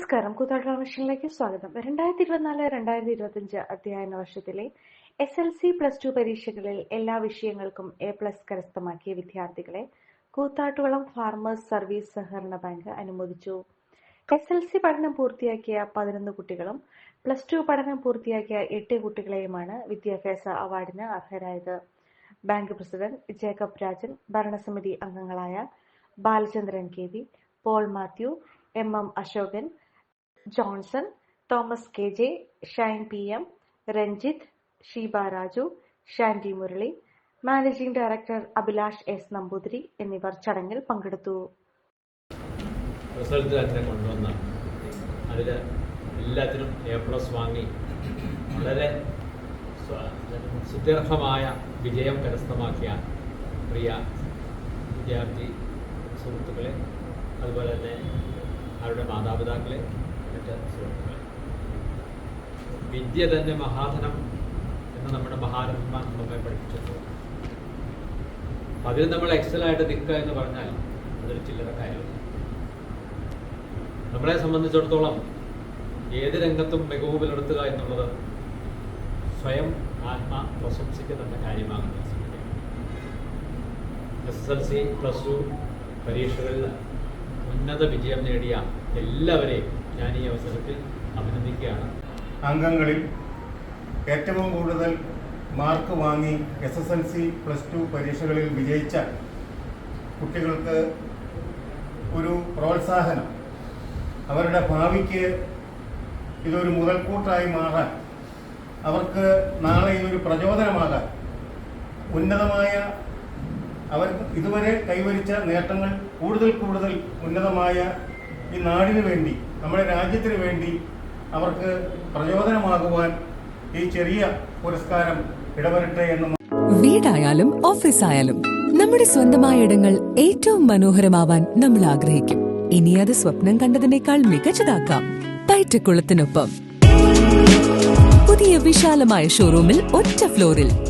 നമസ്കാരം. കൂത്താട്ട മിഷനിലേക്ക് സ്വാഗതം. രണ്ടായിരത്തി ഇരുപത്തിനാല് രണ്ടായിരത്തി ഇരുപത്തിയഞ്ച് അധ്യയന വർഷത്തിലെ S L C plus two പരീക്ഷകളിൽ എല്ലാ വിഷയങ്ങൾക്കും എ പ്ലസ് കരസ്ഥമാക്കിയ വിദ്യാർത്ഥികളെ കൂത്താട്ടുകുളം ഫാർമേഴ്സ് സർവീസ് സഹകരണ ബാങ്ക് അനുമോദിച്ചു. എസ് എൽ സി പഠനം പൂർത്തിയാക്കിയ പതിനൊന്ന് കുട്ടികളും പ്ലസ് ടു പഠനം പൂർത്തിയാക്കിയ എട്ട് കുട്ടികളെയുമാണ് വിദ്യാഭ്യാസ അവാർഡിന് അർഹരായത്. ബാങ്ക് പ്രസിഡന്റ് ജേക്കബ് രാജൻ ഭരണസമിതി അംഗങ്ങളായ Balachandran K V Paul Mathew M M Ashokan Johnson Thomas K J Shine P M Ranjith Sheeba Raju Shandy Murali managing director Abhilash S Namboothiri എന്നിവർ ചടങ്ങിൽ പങ്കെടുത്തു. എല്ലാത്തിനും എ പ്ലസ് വാങ്ങി വളരെ സുദീർഘമായ വിജയം കരസ്ഥമാക്കിയ പ്രിയ വിദ്യാർത്ഥി സുഹൃത്തുക്കളെ അതുപോലെ തന്നെ അവരുടെ മാതാപിതാക്കളെ വിദ്യ തന്നെ മഹാധനം എന്ന് നമ്മുടെ മഹാരഥന്മാർ നമ്മളെ പഠിപ്പിച്ചിട്ടുണ്ട് അതിൽ നമ്മൾ എക്സലായിട്ട് നിൽക്കുക എന്ന് പറഞ്ഞാൽ അതൊരു ചില്ലറ കാര്യമല്ല. നമ്മളെ സംബന്ധിച്ചിടത്തോളം ഏത് രംഗത്തും മികവ് പുലർത്തുക എന്നുള്ളത് സ്വയം ആത്മ പ്രശംസിക്കുന്ന കാര്യമാകുന്ന S S L C plus two പരീക്ഷകളിൽ ഉന്നത വിജയം നേടിയ എല്ലാവരെയും ഞാൻ ഈ അവസരത്തിൽ അഭിനന്ദിക്കുകയാണ്. അംഗങ്ങളിൽ ഏറ്റവും കൂടുതൽ മാർക്ക് വാങ്ങി S S L C plus two പരീക്ഷകളിൽ വിജയിച്ച കുട്ടികൾക്ക് ഒരു പ്രോത്സാഹനം. അവരുടെ ഭാവിക്ക് ഇതൊരു മുതൽക്കൂട്ടായി മാറാൻ അവർക്ക് നാളെ ഇതൊരു പ്രചോദനമാകാൻ ഉന്നതമായ അവർ ഇതുവരെ കൈവരിച്ച നേട്ടങ്ങൾ കൂടുതൽ കൂടുതൽ ഉന്നതമായ ഈ നാടിനു വേണ്ടി നമ്മുടെ രാജ്യത്തിന് വേണ്ടി അവർക്ക് പ്രചോദനമാകുവാൻ ഈ ചെറിയ പുരസ്കാരം ഇടവരട്ടെ എന്ന് വീടായാലും ഓഫീസായാലും നമ്മുടെ സ്വന്തമായ ഇടങ്ങൾ ഏറ്റവും മനോഹരമാവാൻ നമ്മൾ ആഗ്രഹിക്കും. ഇനി അത് സ്വപ്നം കണ്ടതിനേക്കാൾ മികച്ചതാക്കാം. പൈറ്റക്കുളത്തിനൊപ്പം. പുതിയ വിശാലമായ ഷോറൂമിൽ ഒറ്റ ഫ്ലോറിൽ